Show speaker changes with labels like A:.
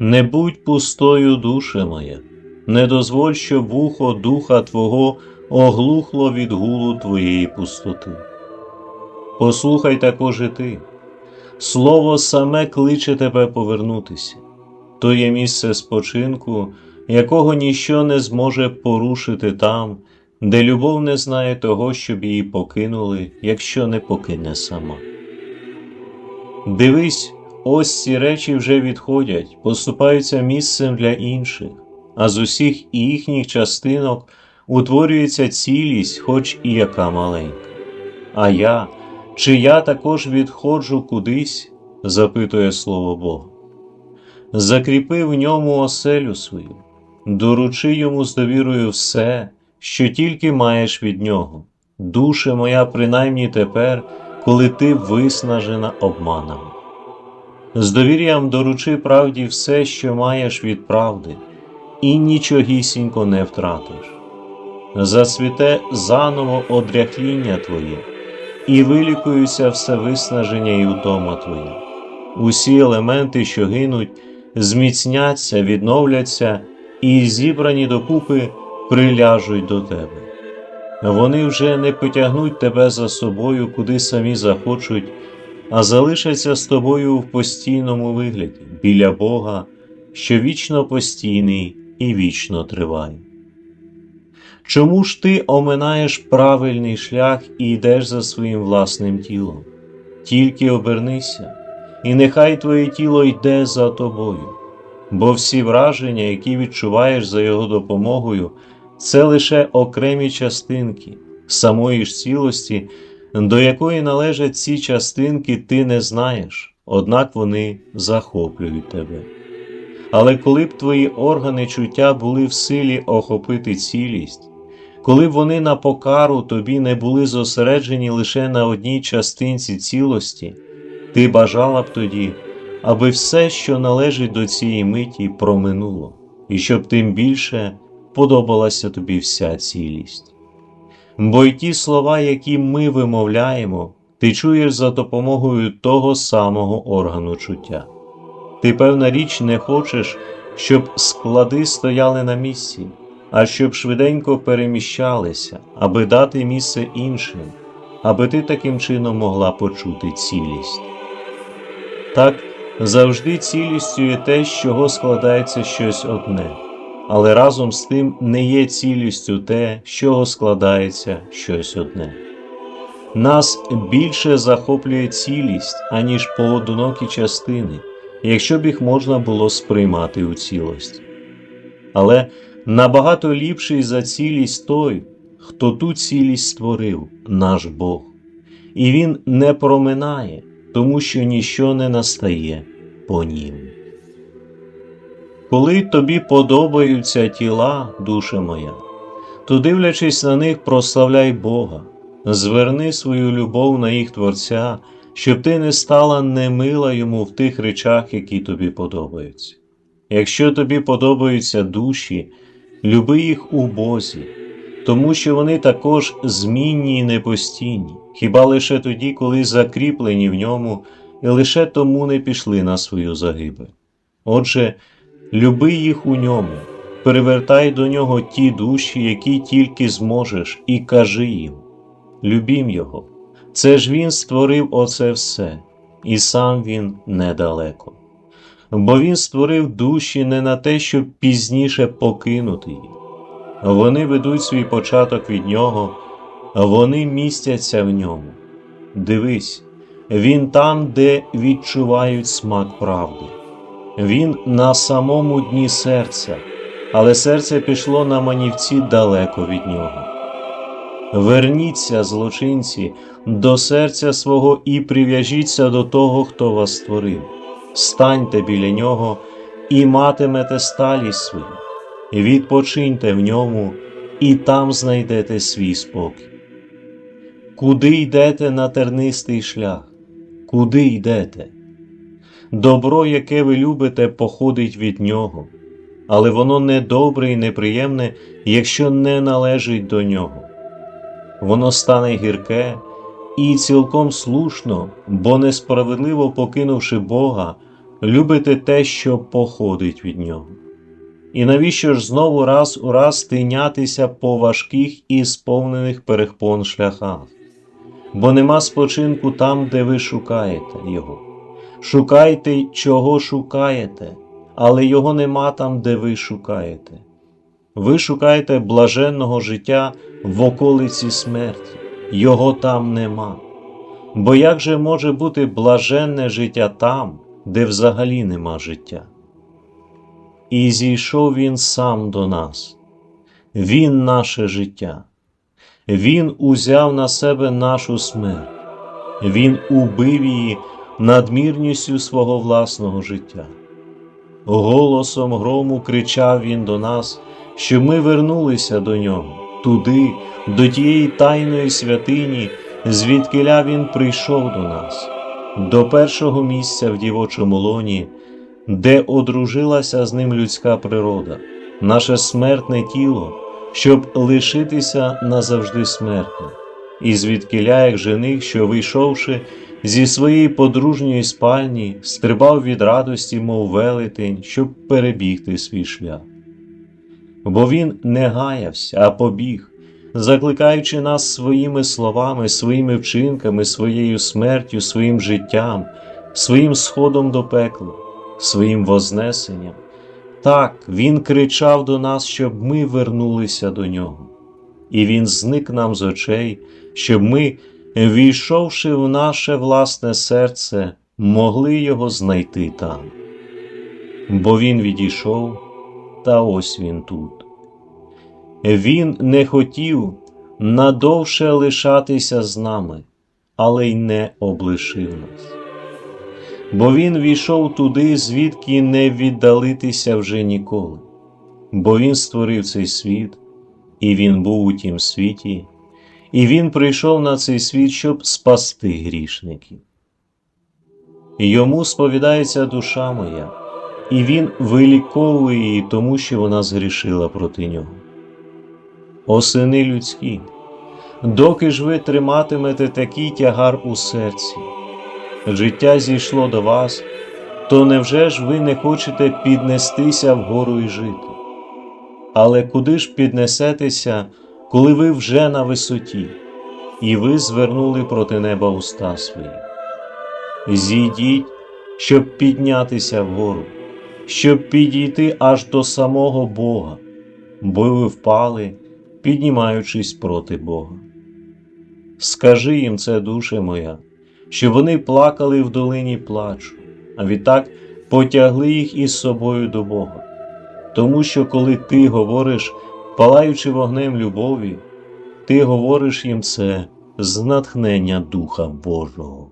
A: Не будь пустою, душе моя, не дозволь, щоб вухо духа Твого оглухло від гулу Твоєї пустоти. Послухай також і ти, слово саме кличе тебе повернутися, то є місце спочинку, якого ніщо не зможе порушити там, де любов не знає того, щоб її покинули, якщо не покине сама. Дивись, ось ці речі вже відходять, поступаються місцем для інших, а з усіх їхніх частинок утворюється цілість, хоч і яка маленька. А я, чи я також відходжу кудись, запитує слово Бога. Закріпи в ньому оселю свою, доручи йому з довірою все, що тільки маєш від нього, душе моя, принаймні тепер, коли ти виснажена обманами. З довір'ям доручи правді все, що маєш від правди, і нічогісінько не втратиш. Зацвіте заново одряхління твоє, і вилікуюся все виснаження і утома твоя. Усі елементи, що гинуть, зміцняться, відновляться і, зібрані докупи, приляжуть до тебе. Вони вже не потягнуть тебе за собою, куди самі захочуть, а залишаться з тобою в постійному вигляді біля Бога, що вічно постійний і вічно триває. Чому ж ти оминаєш правильний шлях і йдеш за своїм власним тілом? Тільки обернися, і нехай твоє тіло йде за тобою, бо всі враження, які відчуваєш за його допомогою, це лише окремі частинки самої ж цілості, до якої належать ці частинки, ти не знаєш, однак вони захоплюють тебе. Але коли б твої органи чуття були в силі охопити цілість, коли б вони на покару тобі не були зосереджені лише на одній частинці цілості, ти бажала б тоді, аби все, що належить до цієї миті, проминуло, і щоб тим більше подобалася тобі вся цілість. Бо й ті слова, які ми вимовляємо, ти чуєш за допомогою того самого органу чуття. Ти, певна річ, не хочеш, щоб склади стояли на місці, а щоб швиденько переміщалися, аби дати місце іншим, аби ти таким чином могла почути цілість. Так, завжди цілістю є те, з чого складається щось одне, але разом з тим не є цілістю те, з чого складається щось одне. Нас більше захоплює цілість, аніж поодинокі частини, якщо б їх можна було сприймати у цілості. Але набагато ліпший за цілість той, хто ту цілість створив, наш Бог, і Він не проминає, тому що ніщо не настає по нім. Коли тобі подобаються тіла, душа моя, то, дивлячись на них, прославляй Бога, зверни свою любов на їх Творця, щоб ти не стала немила йому в тих речах, які тобі подобаються. Якщо тобі подобаються душі, люби їх у Бозі, тому що вони також змінні і непостійні, хіба лише тоді, коли закріплені в ньому, і лише тому не пішли на свою загибель. Отже, люби їх у ньому, перевертай до нього ті душі, які тільки зможеш, і кажи їм любім Його. Це ж Він створив оце все, і сам Він недалеко. Бо Він створив душі не на те, щоб пізніше покинути їх. Вони ведуть свій початок від нього, вони містяться в ньому. Дивись, він там, де відчувають смак правди. Він на самому дні серця, але серце пішло на манівці далеко від нього. Верніться, злочинці, до серця свого і прив'яжіться до того, хто вас створив. Станьте біля нього і матимете сталість свою, відпочиньте в ньому, і там знайдете свій спокій. Куди йдете на тернистий шлях? Куди йдете? Добро, яке ви любите, походить від нього, але воно не добре і неприємне, якщо не належить до нього. Воно стане гірке і цілком слушно, бо несправедливо покинувши Бога, любите те, що походить від нього. І навіщо ж знову раз у раз тинятися по важких і сповнених перепон шляхах? Бо нема спочинку там, де ви шукаєте його. Шукайте, чого шукаєте, але його нема там, де ви шукаєте. Ви шукаєте блаженного життя в околиці смерті, його там нема. Бо як же може бути блаженне життя там, де взагалі нема життя? І зійшов він сам до нас, Він наше життя, Він узяв на себе нашу смерть, Він убив її надмірністю свого власного життя. Голосом грому кричав він до нас, що ми вернулися до нього, туди, до тієї тайної святині, звідкиля він прийшов до нас, до першого місця в дівочому лоні, де одружилася з ним людська природа, наше смертне тіло, щоб лишитися назавжди смертним, і звідкиля, як жених, що вийшовши зі своєї подружньої спальні, стрибав від радості, мов велетень, щоб перебігти свій шлях. Бо він не гаявся, а побіг, закликаючи нас своїми словами, своїми вчинками, своєю смертю, своїм життям, своїм сходом до пекла, своїм вознесенням. Так, він кричав до нас, щоб ми вернулися до нього, і він зник нам з очей, щоб ми, війшовши в наше власне серце, могли його знайти там. Бо він відійшов, та ось він тут. Він не хотів надовше лишатися з нами, але й не облишив нас. Бо він війшов туди, звідки не віддалитися вже ніколи, бо він створив цей світ, і він був у тім світі, і він прийшов на цей світ, щоб спасти грішників. Йому сповідається душа моя, і він виліковує її, тому що вона згрішила проти нього. О сини людські, доки ж ви триматимете такий тягар у серці, життя зійшло до вас, то невже ж ви не хочете піднестися вгору і жити? Але куди ж піднесетеся, коли ви вже на висоті, і ви звернули проти неба уста свої? Зійдіть, щоб піднятися вгору, щоб підійти аж до самого Бога, бо ви впали, піднімаючись проти Бога. Скажи їм це, душе моя, що вони плакали в долині плачу, а відтак потягли їх із собою до Бога. Тому що коли ти говориш, палаючи вогнем любові, ти говориш їм це з натхнення Духа Божого.